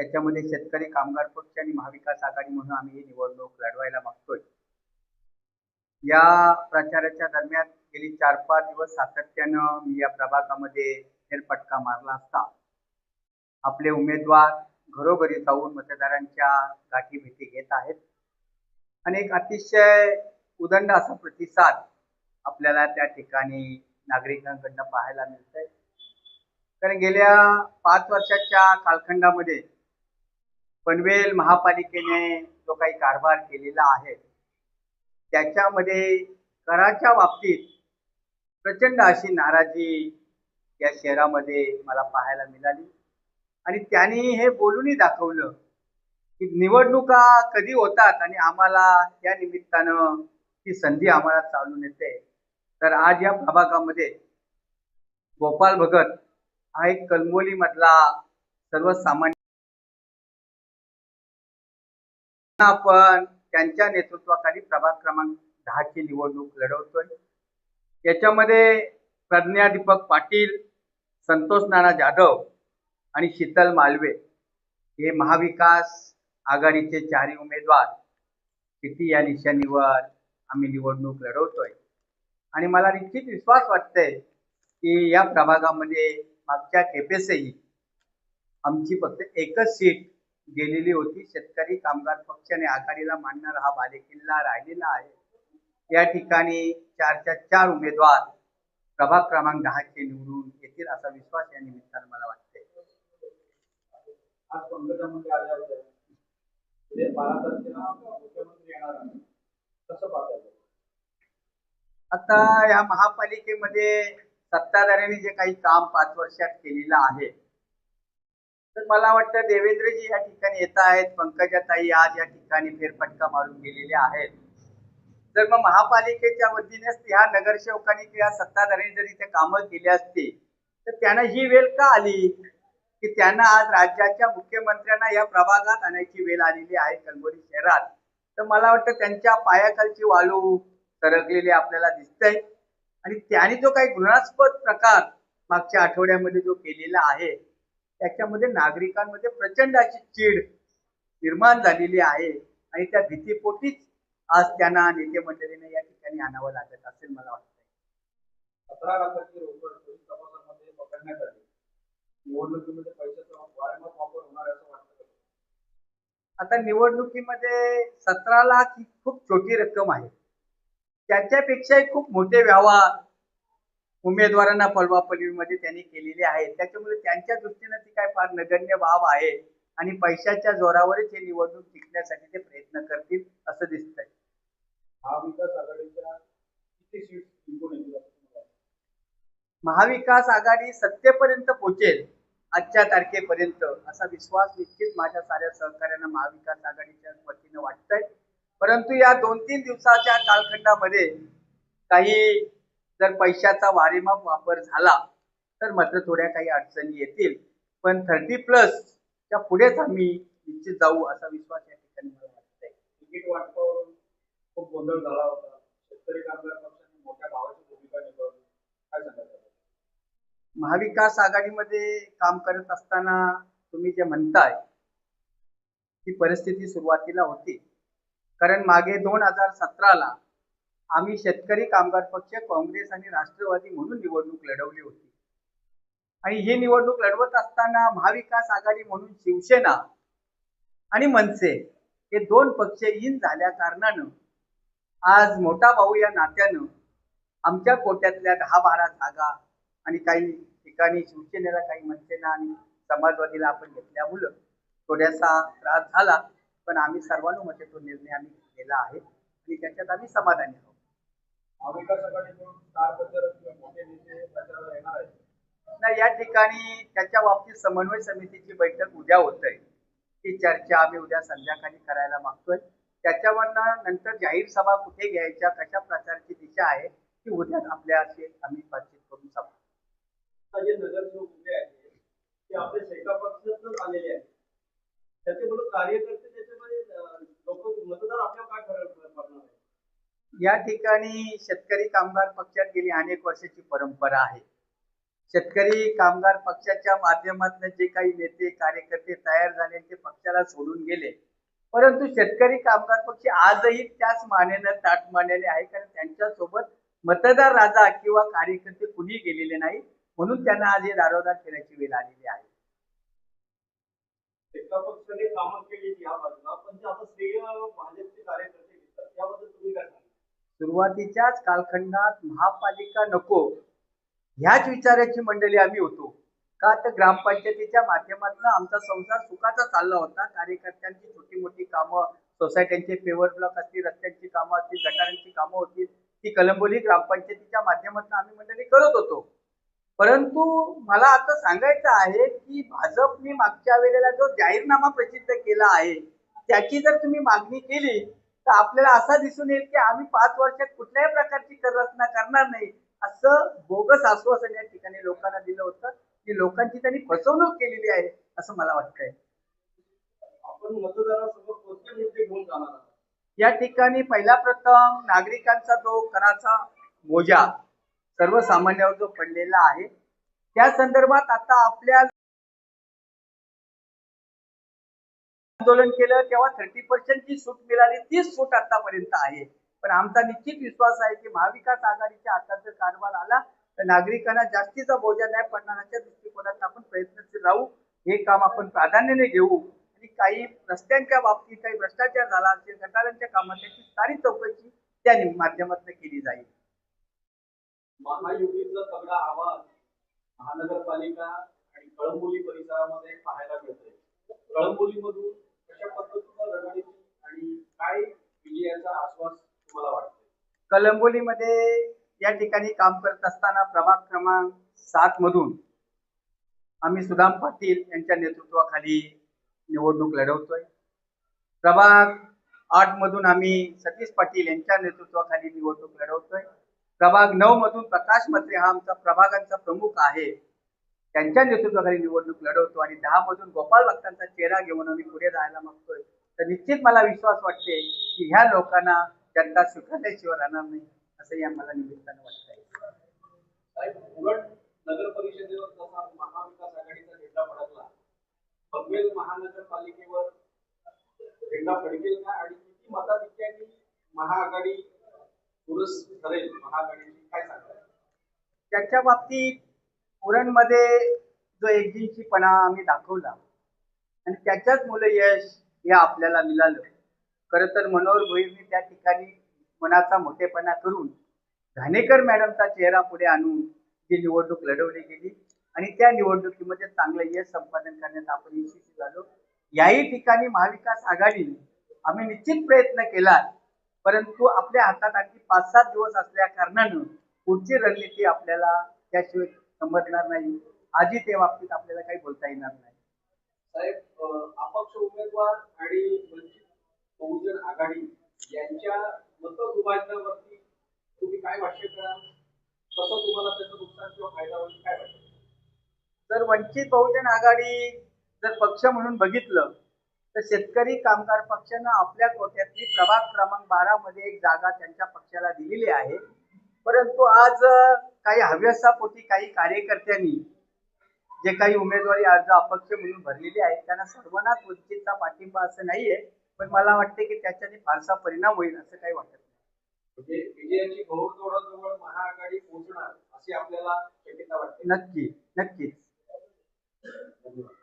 त्याच्यामध्ये शेतकरी कामगार पक्ष आणि महाविकास आघाडी म्हणून आम्ही ही निवडणूक लढवायला मागतोय या प्रचाराच्या दरम्यान गेली चार पाच दिवस सातत्यानं मी या प्रभागामध्ये फेरफटका मारला असता. आपले उमेदवार घरोघरी जाऊन मतदारांच्या गाठी भेटी घेत आहेत. आणि एक अतिशय उदंड असा प्रतिसाद आपल्याला त्या ठिकाणी नागरिकांकडनं पाहायला मिळतंय. कारण गेल्या पाच वर्षाच्या कालखंडामध्ये पनवेल महापालिकेने जो काही कारभार केलेला आहे त्याच्यामध्ये कराच्या बाबतीत प्रचंड अशी नाराजी या शहरामध्ये मला पाहायला मिळाली. आणि त्यांनी हे बोलूनही दाखवलं की निवडणुका कधी होतात आणि आम्हाला त्या निमित्तानं ती संधी आम्हाला चालून येते. तर आज या प्रभागामध्ये गोपाल भगत हा एक कलमोली मधला सर्वसामान्य आपण त्यांच्या नेतृत्वाखाली प्रभाग क्रमांक दहाची निवडणूक लढवतोय. याच्यामध्ये प्रज्ञा दीपक पाटील संतोष नाना जाधव आणि शीतल मालवे हे महाविकास आघाडीचे चारही उमेदवार किती या निशाणीवर आम्ही निवडणूक लढवतोय. आणि मला निश्चित विश्वास वाटतंय की या प्रभागामध्ये मागच्या खेपेसही आमची फक्त एकच सीट गेलेली होती. शेतकरी कामगार पक्ष आणि आघाडीला मानणारा हा बालेकिल्ला राहिलेला आहे. या ठिकाणी चारच्या चार उमेदवार प्रभाग क्रमांक दहाचे निवडून येतील असा विश्वास या निमित्तानं मला वाटते आता या महापालिकेमध्ये सत्ताधाऱ्यांनी जे काही काम पाच वर्षात केलेलं आहे तर मला वाटतं देवेंद्रजी या ठिकाणी येत आहेत पंकजाताई आज या ठिकाणी फेरफटका मारून गेलेले आहेत. जर मग महापालिकेच्या वतीने ह्या नगरसेवकांनी किंवा सत्ताधाऱ्यांनी जर इथे कामं केली असती तर त्यांना ही वेळ का आली? की त्यांना आज राज्याच्या मुख्यमंत्र्यांना या प्रभागात आणायची वेळ आलेली आहे कलबोरी शहरात. तर मला वाटतं त्यांच्या पायाखालची वाळू सरकलेली आपल्याला दिसतंय. आणि त्यांनी जो काही घृणास्पद प्रकार मागच्या आठवड्यामध्ये जो केलेला आहे त्याच्यामध्ये नागरिकांमध्ये प्रचंड अशी चीड निर्माण झालेली आहे. आणि त्या भीतीपोटीच आज त्यांना नेते मंडळीने या ठिकाणी आणावं लागत असेल मला वाटतं सतरा लाखाची रोकड पोलीस तपासामध्ये पकडण्यात आली. निवडणुकीमध्ये पैशाचा वारंवार वापर होणार असं वाटतं? आता निवडणुकीमध्ये सतरा लाख ही खूप छोटी रक्कम आहे. त्याच्यापेक्षाही खूप मोठे व्यवहार उमेदवारांना पलवापलवीमध्ये त्यांनी केलेले आहेत त्याच्यामुळे त्यांच्या दृष्टीनं ती काय फार नगण्य बाब आहे आणि पैशाच्या जोरावरच हे निवडणूक जिंकण्यासाठी ते प्रयत्न करतील असं दिसतंय. महाविकास आघाडीच्या किती सीट जिंकून येतील असं तुम्हाला वाटतं? महाविकास आघाडी सत्तेपर्यंत पोहोचेल आजच्या तारखेपर्यंत असा विश्वास निश्चित माझ्या साऱ्या सहकार्यांना महाविकास आघाडीच्या वतीनं वाटतंय. परंतु या दोन तीन दिवसाच्या कालखंडामध्ये काही जर पैशाचा वारेमाप वापर झाला तर मात्र थोड्या काही अडचणी येतील. पण थर्टी प्लस च्या पुढेच आम्ही निश्चित जाऊ असा विश्वास या ठिकाणी मला वाटतंय. तिकीट वाटपावरून खूप गोंधळ झाला होता. शेतकरी कामगार पक्षाने मोठ्या भावाची भूमिका निभावली. काय सांगायचं महाविकास आघाडीमध्ये काम करत असताना तुम्ही जे म्हणताय ती परिस्थिती सुरुवातीला होती. कारण मागे दोन हजार सतराला आम्ही शेतकरी कामगार पक्ष काँग्रेस आणि राष्ट्रवादी म्हणून निवडणूक लढवली होती. आणि ही निवडणूक लढवत असताना महाविकास आघाडी म्हणून शिवसेना आणि मनसे हे दोन पक्ष इन झाल्या कारणानं आज मोठा भाऊ या नात्यानं आमच्या कोट्यातल्या दहा बारा जागा आणि काही ठिकाणी शिवसेनेला काही मनसेना आणि समाजवादीला आपण घेतल्यामुळं थोड्यासा त्रास झाला पण आम्ही सर्वानुमते तो निर्णय आम्ही घेतलेला आहे आणि त्याच्यात आम्ही समाधानी आहोत. महाविकास आघाडीकडून स्टार प्रचारक किंवा मोठे नेते प्रचाराला येणार आहेत नाही या ठिकाणी त्याच्या बाबतीत समन्वय समितीची बैठक उद्या होत आहे. ती चर्चा आम्ही उद्या संध्याकाळी करायला मागतोय. त्याच्यावरनं नंतर जाहीर सभा कुठे घ्यायच्या कशा प्रकारची दिशा आहे ती उद्या असे आम्ही बातचीत करून सभा जे नगरसेवक उभे आहेत ते आपल्या शेका पक्षातच आलेले आहेत. त्याच्याबरोबर कार्यकर्ते त्याच्या लोक मतदार आपल्याला काय फरक पडणार आहे या ठिकाणी शेतकरी कामगार पक्षात गेली अनेक वर्षाची परंपरा आहे. शेतकरी कामगार पक्षाच्या माध्यमातून जे काही नेते कार्यकर्ते तयार झाले ते पक्षाला सोडून गेले. परंतु शेतकरी कामगार पक्ष आजही त्याच मानेनं ताट मानेने आहे. कारण त्यांच्यासोबत मतदार राजा किंवा कार्यकर्ते कुणी गेलेले नाही. म्हणून त्यांना आज हे दारोदार फिरायची वेळ आलेली आहे. पक्षाने कामं केली या बाजूला. पण ते आता श्रेय भाजपचे कार्यकर्ते घेतात त्याबद्दल तुम्ही काय सुरुवातीच्याच कालखंडात महापालिका नको ह्याच विचाराची मंडळी आम्ही होतो. का तर ग्रामपंचायतीच्या माध्यमातून आमचा संसार सुखाचा चालला होता. कार्यकर्त्यांची छोटी मोठी कामं सोसायट्यांचे पेवर ब्लॉक असतील रस्त्यांची कामं असतील गटारांची कामं होती ती कलंबोली ग्रामपंचायतीच्या माध्यमातून आम्ही मंडळी करत होतो. परंतु मला आता सांगायचं आहे की भाजपने मागच्या वेळेला जो जाहीरनामा प्रसिद्ध केला आहे त्याची जर तुम्ही मागणी केली तर आपल्याला असा दिसून येईल की आम्ही पाच वर्षात कुठल्याही प्रकारची कर रचना करणार नाही असं बोगस आश्वासन या ठिकाणी लोकांना दिलं होतं की लोकांची त्यांनी फसवणूक केलेली आहे असं मला वाटतंय. आपण मतदारासमोर कोणते मुद्दे घेऊन जाणार आहात? या ठिकाणी पहिला प्रथम नागरिकांचा जो कराचा बोजा सर्वसामान्यावर जो पडलेला आहे त्या संदर्भात आता आपल्या आंदोलन केलं तेव्हा थर्टी पर्सेंटची सूट मिळाली तीच सूट आतापर्यंत आहे. पण आमचा निश्चित विश्वास आहे की महाविकास आघाडीच्या हातात जर कारभार आला तर नागरिकांना जास्तीचा बोजा नाही पडणाराच्या दृष्टिकोनात आपण प्रयत्नशील राहू. हे काम आपण प्राधान्याने घेऊ. आणि काही रस्त्यांच्या बाबतीत काही भ्रष्टाचार झाला असेल गटारांच्या कामात त्याची सारी चौकशी त्या माध्यमातून केली जाईल. महायुतीचा सगळा आवाज महानगरपालिका आणि कळंबोली परिसरामध्ये पाहायला मिळतोय. कळंबोलीमधून कशा पद्धतीनं रणनीती आणि काय विजयाचा आश्वास तुम्हाला कलंबोलीमध्ये या ठिकाणी काम करत असताना प्रभाग क्रमांक सात मधून आम्ही सुदाम पाटील यांच्या नेतृत्वाखाली निवडणूक लढवतोय. प्रभाग आठ मधून आम्ही सतीश पाटील यांच्या नेतृत्वाखाली निवडणूक लढवतोय. प्रभाग नऊ मधून प्रकाश मत्रे हा आमचा प्रभागांचा प्रमुख आहे. त्यांच्या नेतृत्वाखाली निवडणूक लढवतो आणि दहा मधून गोपाळ भक्तांचा चेहरा घेऊन आम्ही पुढे जायला मागतोय. तर निश्चित मला विश्वास वाटते की ह्या लोकांना जनता स्वीकारल्याशिवाय राहणार नाही असंही आम्हाला निमित्तानं वाटतंय. साहेब उरण नगर परिषदेवर जसा महाविकास आघाडीचा झेंडा फडकला. पनवेल महानगरपालिकेवर झेंडा फडकेल का? आणि किती मताधिक्याने महाआघाडी पुरुष ठरेल? महाआघाडीची काय त्याच्या बाबतीत उरणमध्ये जो एकजिनशीपणा आम्ही दाखवला. आणि त्याच्याच मुलं यश हे आपल्याला मिळालं. खरं तर मनोहर भोईरने त्या ठिकाणी मनाचा मोठेपणा करून घाणेकर मॅडमचा चेहरा पुढे आणून ती निवडणूक लढवली गेली. आणि त्या निवडणुकीमध्ये चांगलं यश संपादन करण्यात आपण यशस्वी झालो. याही ठिकाणी महाविकास आघाडीने आम्ही निश्चित प्रयत्न केला परंतु आपल्या हातात आणखी पाच सात दिवस असल्या कारणानं पुढची रणनीती आपल्याला त्याशिवाय समजणार नाही. आजही त्या बाबतीत आपल्याला काही बोलता येणार नाही. साहेब अपक्ष उमेदवार आणि वंचित बहुजन आघाडी यांच्या मतविभाजनावरती तुम्ही काय भाष्य कराल? कसं तुम्हाला त्याचं नुकसान किंवा फायदा होईल काय वाटतं जर वंचित बहुजन आघाडी जर पक्ष म्हणून बघितलं तर शेतकरी कामगार पक्षानं आपल्या कोट्यातली प्रभाग क्रमांक बारा मध्ये एक जागा त्यांच्या पक्षाला दिलेली आहे. परंतु आज काही हव्यासापोटी काही कार्यकर्त्यांनी जे काही उमेदवारी अर्ज अपक्ष म्हणून भरलेले आहेत त्यांना सर्वांनाच वंचितचा पाठिंबा असं नाहीये पण मला वाटते की त्याच्याने फारसा परिणाम होईल असं काही वाटत नाही. म्हणजे विजयाची महाआघाडी पोहोचणार अशी आपल्याला नक्की नक्कीच. धन्यवाद.